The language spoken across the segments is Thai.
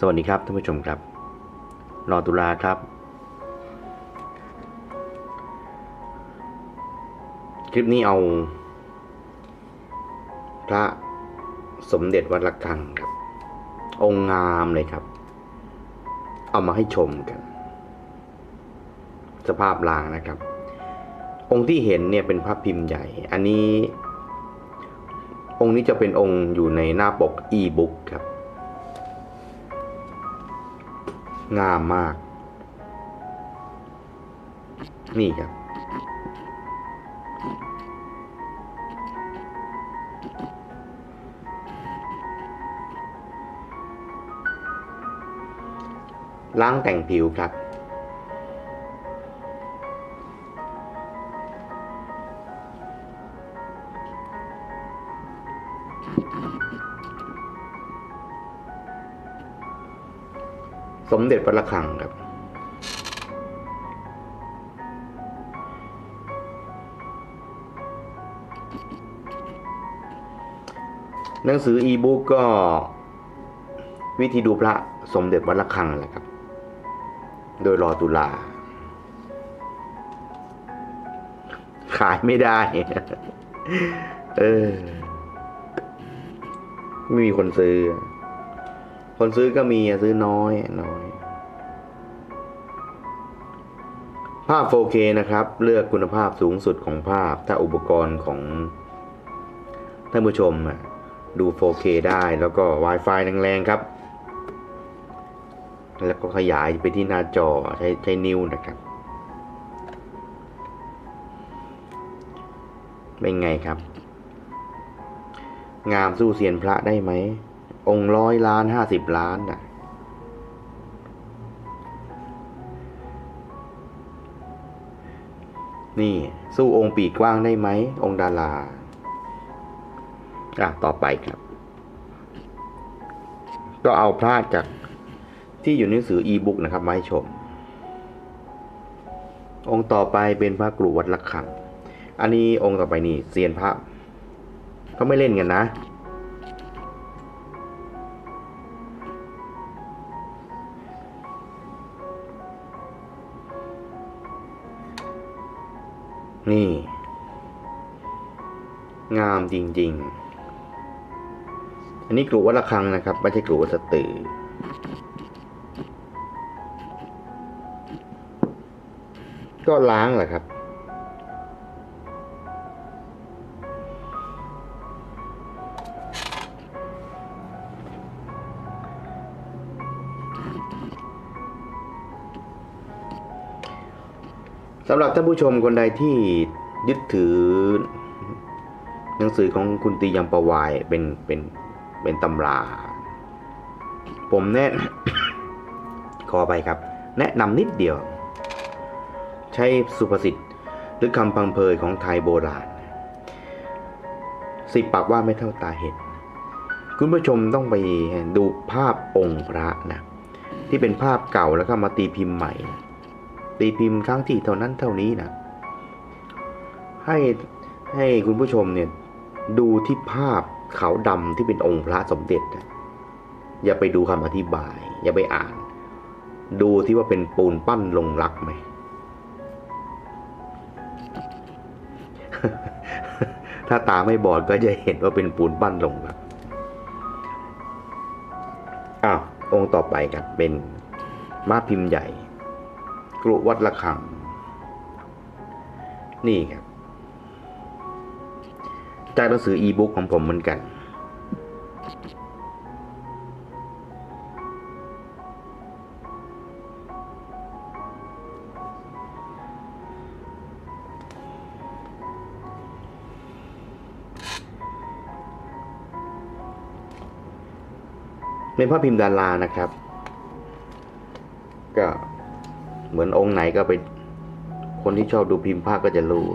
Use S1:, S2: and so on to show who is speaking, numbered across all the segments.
S1: สวัสดีครับท่านผู้ชมครับ รอตุลาครับ คลิปนี้เอา พระสมเด็จวัดระฆังครับ องค์งามเลยครับ เอามาให้ชมกัน สภาพลางนะครับ องค์ที่เห็นเนี่ยเป็นพระพิมพ์ใหญ่ อันนี้ องค์นี้จะเป็นองค์อยู่ในหน้าปกอีบุ๊กครับ งามมาก นี่ครับ ล้างแต่งผิวครับ สมเด็จพระระฆังครับ หนังสืออีบุ๊กก็วิธีดูพระสมเด็จวัดระฆังแหละครับ โดยรอตุลา ขายไม่ได้ เออ ไม่มีคนซื้อ คนซื้อก็มีอะซื้อน้อยน้อย ภาพ 4K นะครับ เลือกคุณภาพสูงสุดของภาพ ถ้าอุปกรณ์ของท่านผู้ชมดู 4K ได้แล้วก็ Wi-Fi แรงๆครับ แล้วก็ขยายไปที่หน้าจอใช้ใช้นิ้วนะครับ เป็นไงครับ งามสู้เซียนพระได้ไหม องร้อยล้านห้าสิบล้านน่ะ นี่สู้องค์ปีกกว้างได้ไหม องค์ดารา อะ ต่อไปครับ ก็เอาพระจากที่อยู่ในหนังสืออีบุ๊กนะครับ มาให้ชม องค์ต่อไปเป็นพระกรุวัดระฆัง อันนี้องค์ต่อไปนี่เซียนพระเขาไม่เล่นกันนะ นี่ งามจริง ๆ อันนี้กรุวัดระฆังนะครับ ไม่ใช่กรุวัดสตือก็ล้างแหละครับำหรับท่านผู้ชมคนใดที่ยึดถือ หนังสือของคุณตียมประวายเป็นเป็นเป็นตำรา ผมแนะขอไปครับ แนะนำนิดเดียว ใช้สุภาษิตหรือคำพังเพยของไทยโบราณสิบปากว่าไม่เท่าตาเห็น คุณผู้ชมต้องไปดูภาพองค์พระนะ ที่เป็นภาพเก่าแล้วก็มาตีพิมพ์ใหม่ ตีพิมพ์ครั้งที่เท่านั้นเท่านี้นะให้ให้คุณผู้ชมเนี่ยดูที่ภาพขาวดำที่เป็นองค์พระสมเด็จนะอย่าไปดูคำอธิบาย อย่าไปอ่าน ดูที่ว่าเป็นปูนปั้นลงรักไหมถ้าตาไม่บอดก็จะเห็นว่าเป็นปูนปั้นลงรักอ้าวองค์ต่อไปครับเป็นมาพิมพ์ใหญ่ กรุวัดระฆัง นี่ครับ จากหนังสืออีบุ๊กของผมเหมือนกัน เป็นพระพิมพ์ดารานะครับ ก็ เหมือนองค์ไหนก็ไป คนที่ชอบดูพิมพ์ภาคก็จะรู้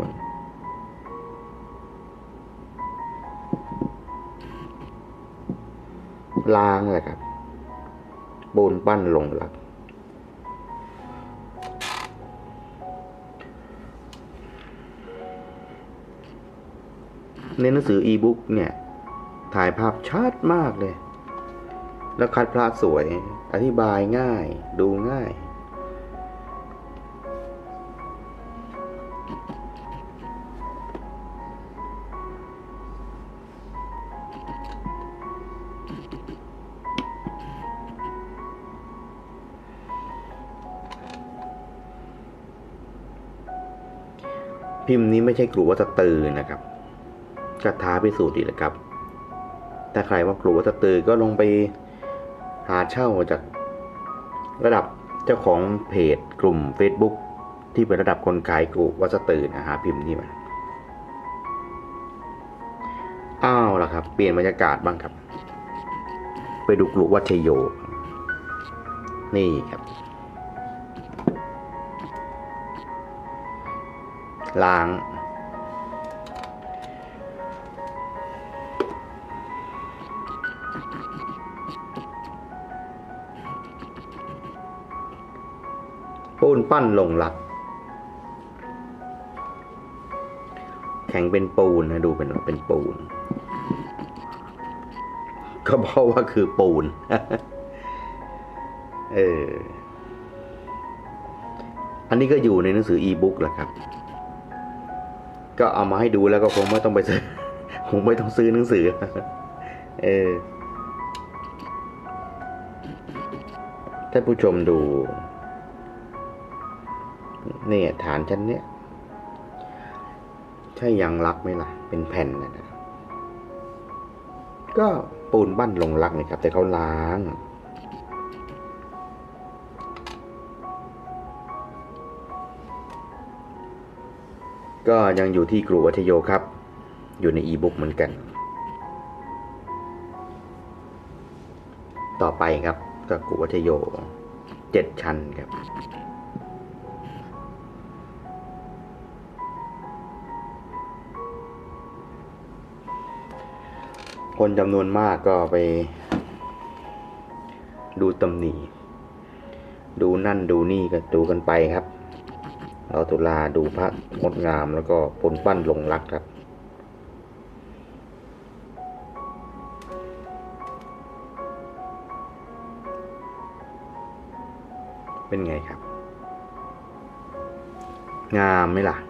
S1: ล้างแหละครับปูนปั้นลงหลัก ในหนังสืออีบุ๊กเนี่ย ถ่ายภาพชัดมากเลย แล้วคัดพระสวย อธิบายง่าย ดูง่าย พิมพ์นี้ไม่ใช่กลุ่วัตตือนะครับก็ท้าพิสูจน์อีกแล้วครับ ถ้าใครว่ากลุ่วัตตือก็ลงไปหาเช่าจากระดับเจ้าของเพจกลุ่ม Facebook ที่เป็นระดับคนขายกลุ่วัตตือนะหาพิมพ์นี้มาอ้าวล่ะครับ เปลี่ยนบรรยากาศบ้างครับ ไปดูกลุ่วัชโย นี่ครับ ล้าง ปูนปั้นลงหลัก แข็งเป็นปูนนะดูเป็นเป็นปูน ก็เพราะว่าคือปูน เอออันนี้ก็อยู่ในหนังสืออีบุ๊กแหละครับ ก็เอามาให้ดูแล้วก็คงไม่ต้องไปซื้อคงไม่ต้องซื้อหนังสือ เออท่านผู้ชมดูเนี่ยฐานชั้นเนี้ยใช่ยางรักไหมล่ะ เป็นแผ่นนะนะก็ปูนปั้นลงรักนะครับ แต่เขาล้าง ก็ยังอยู่ที่กรุวัชโยครับ อยู่ในอีบุ๊กเหมือนกัน ต่อไปครับก็กรุวัชโยเจ็ดชั้นครับ คนจำนวนมากก็ไป ดูตำหนิดูนั่นดูนี่ก็ดูกันไปครับ เราตุลาดูพระงดงามแล้วก็ปนปั้นลงรักครับ เป็นไงครับ งามไหมล่ะ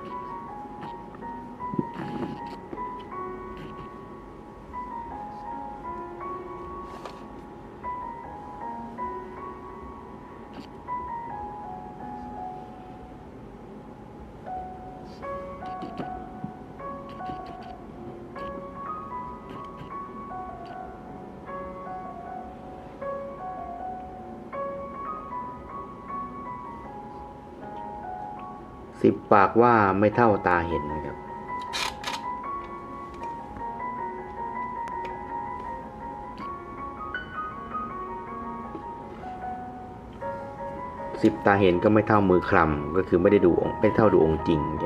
S1: สิบปากว่าไม่เท่าตาเห็นนะครับ สิบตาเห็นก็ไม่เท่ามือคลำก็คือไม่ได้ดูองค์ไม่เท่าดูองค์จริงแก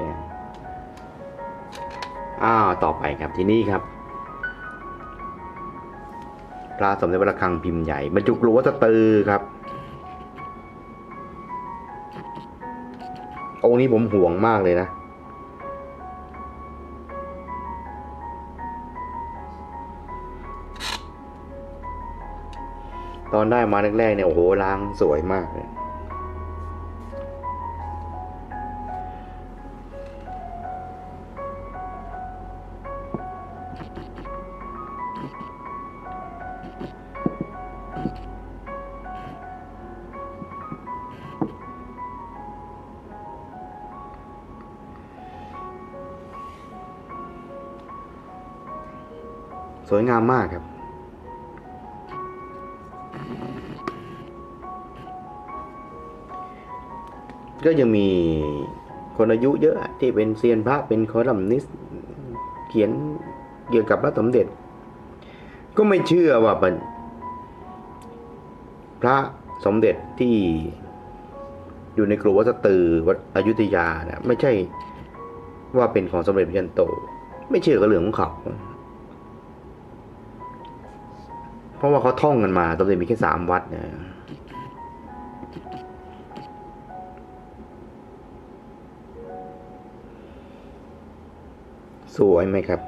S1: อ้าวต่อไปครับที่นี่ครับพระสมเด็จพระระฆังพิมพ์ใหญ่บรรจุกรุวัตตือครับ องค์นี้ผมห่วงมากเลยนะ ตอนได้มาแรกๆเนี่ยโอ้โหล้างสวยมากเลย สวยงามมากครับ ก็ยังมีคนอายุเยอะที่เป็นเซียนพระเป็นคอลัมนิสเขียนเกี่ยวกับพระสมเด็จ ก็ไม่เชื่อว่าเป็นพระสมเด็จที่อยู่ในกรุวัดสตือวัดอยุธยานะไม่ใช่ว่าเป็นของสมเด็จพระยันโต ไม่เชื่อก็เรื่องของเขา ราะว่าเขาท่องกันมาสมเด็จมีแค่สามวัดนะสวยไหมครับ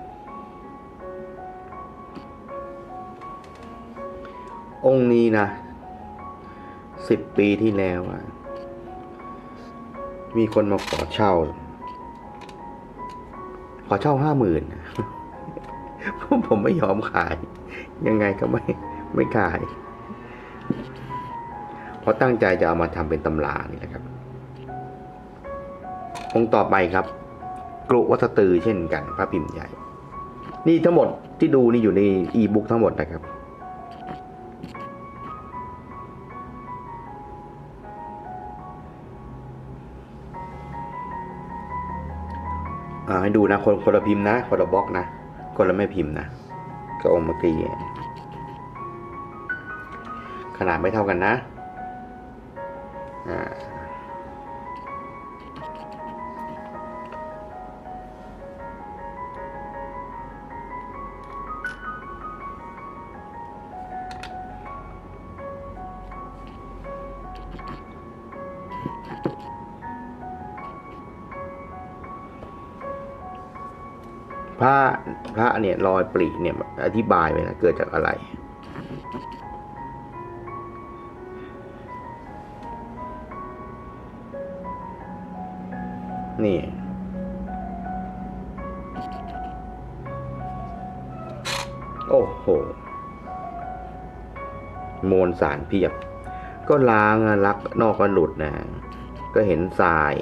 S1: องค์นี้นะสิบปีที่แล้วอะมีคนมาขอเช่า ขอเช่าห้าหมื่นผมไม่ยอมขาย ยังไงก็ไม่ไม่ขายเพราะตั้งใจจะเอามาทำเป็นตำรานี่แหละครับ องค์ต่อไปครับกรุวัตตือเช่นกัน พระพิมพ์ใหญ่ นี่ทั้งหมดที่ดูนี่อยู่ในอีบุ๊กทั้งหมดนะครับให้ดูนะคนคนละพิมพ์นะคนละบล็อกนะคนละไม่พิมพ์นะ ก็องค์เมื่อกี้ขนาดไม่เท่ากันนะ อ่า ระพระเนี่ยรอยปลีเนี่ยอธิบายไว้นะเกิดจากอะไร นี่โอ้โหโมลสารเพียบ ก็ล้างลักนอกก็หลุดนะ ก็เห็นทราย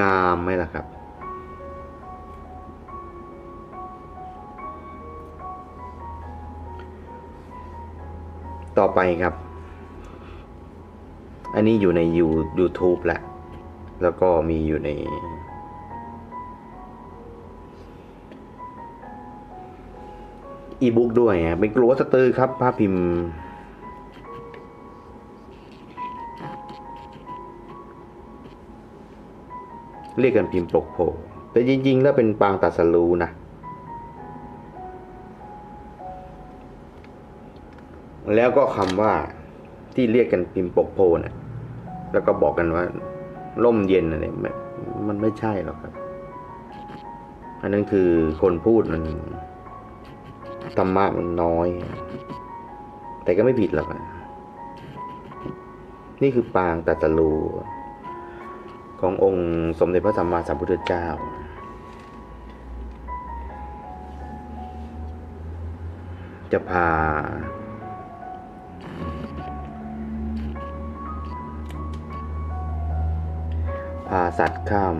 S1: งามไหมล่ะครับต่อไปครับ อันนี้อยู่ใน YouTube แหละ แล้วก็มีอยู่ใน อีบุ๊กด้วยอะเป็นกลัวสเตอร์ครับภาพพิมพ์ เรียกกันพิมพ์ปกโพแต่จริง ๆ แล้วเป็นปางตัดสรูนะแล้วก็คำว่าที่เรียกกันพิมพ์ปกโพนะ่ะแล้วก็บอกกันว่า ร่มเย็นอะไรม่มันไม่ใช่หรอกครับ อันนั้นคือคนพูดมันธรรมะมันน้อย แต่ก็ไม่ผิดหรอกอะนี่คือปางตัดสรู ขององค์สมเด็จพระสัมมาสัมพุทธเจ้า จะพา พาสัตว์ข้าม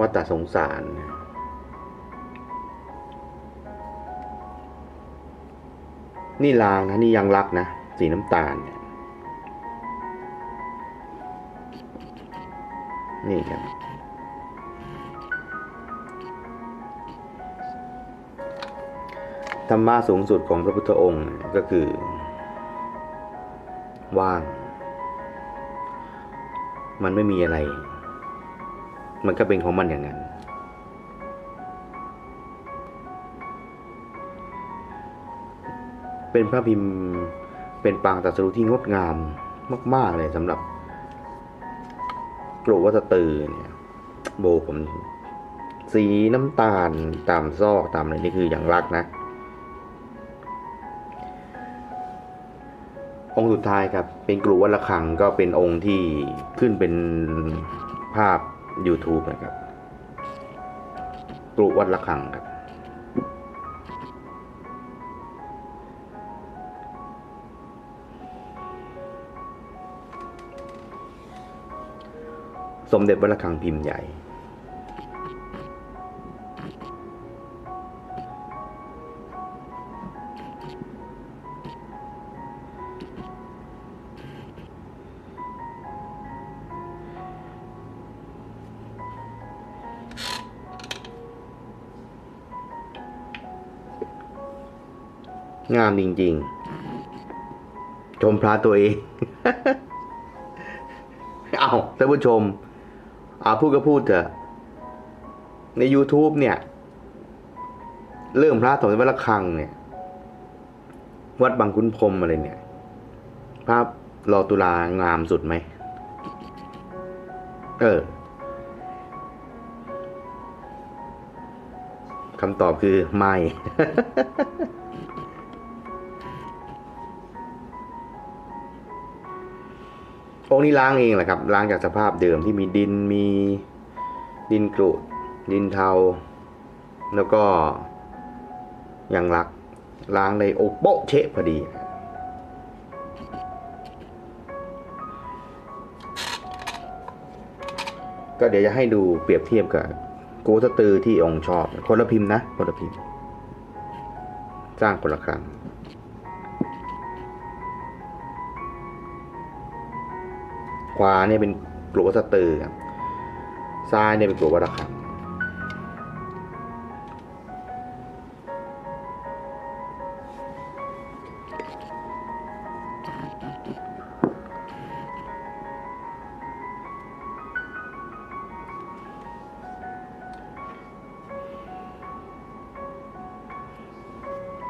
S1: วัฏสงสารนี่ลางนะ นี่ยังรักนะ สีน้ำตาล นี่ครับ ธรรมะสูงสุดของพระพุทธองค์ก็คือ ว่าง มันไม่มีอะไร มันก็เป็นของมันอย่างนั้นเป็นพระพิมพ์เป็นปางตัสรุที่งดงามมาก ๆ เลยสำหรับ กลุ่าจะตื่อเนี่ย โบผมสีน้ำตาลตามซอกตามอะไรนี่คืออย่างรักนะ องค์สุดท้ายครับ เป็นกลุ่วัดระฆังก็เป็นองค์ที่ขึ้นเป็นภาพ YouTube นะครับกลุ่วัดระฆังครับ สมเด็จวัดระฆังพิมพ์ใหญ่ งามจริง ๆ ชมพระตัวเอง เอาท่านผู้ชม อาพูดก็พูดเถอะ ใน YouTube เนี่ย เรื่องพระสมเด็จวัดระฆังเนี่ย วัดบางขุนพรมอะไรเนี่ย ภาพรอตุลางามสุดไหม เออคำตอบคือไม่ องนี้ล้างเองแหละครับ ล้างจากสภาพเดิมที่มีดินมีดินกรูดดินเทา แล้วก็ยังรักล้างในโอโปะเชะพอดี ก็เดี๋ยวจะให้ดูเปรียบเทียบกับโกสตือที่องค์ชอบ คนละพิมพ์นะ คนละพิมพ์ สร้างคนละครั้ง ขวาเนี่ยเป็นกลัวสตือครับซ้ายเนี่ยเป็นกลัววัดระฆัง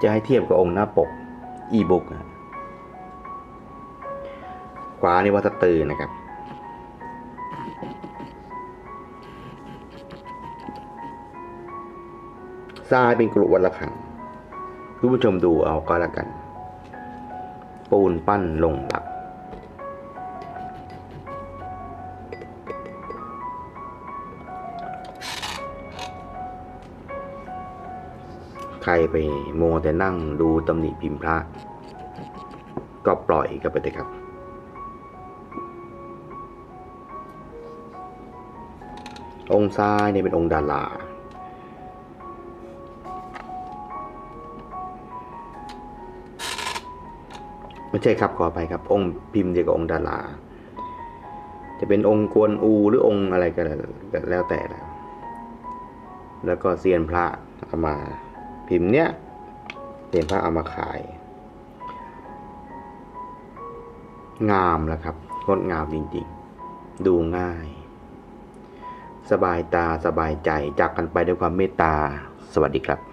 S1: จะให้เทียบกับองค์หน้าปก อีบุ๊กขวานี่วัดสตือนะครับ ซ้ายเป็นกรุวัดระฆังคุณผู้ชมดูเอาก็แล้วกัน ปูนปั้นลงหลัก ใครไปโมแต่นั่งดูตำหนิพิมพ์พระ ก็ปล่อยกันไปเลยครับองค์ซ้ายเนี่ยเป็นองค์ดารา ไม่ใช่ครับขออภัยครับ องค์พิมพ์เดียวกับองค์ดารา จะเป็นองค์กวนอูหรือองค์อะไรก็แล้วแต่แล้วแล้วก็เซียนพระเอามาพิมพ์เนี้ยเซียนพระเอามาขาย งามแล้วครับงดงามจริงๆ ดูง่าย สบายตาสบายใจจากกันไปด้วยความเมตตา สวัสดีครับ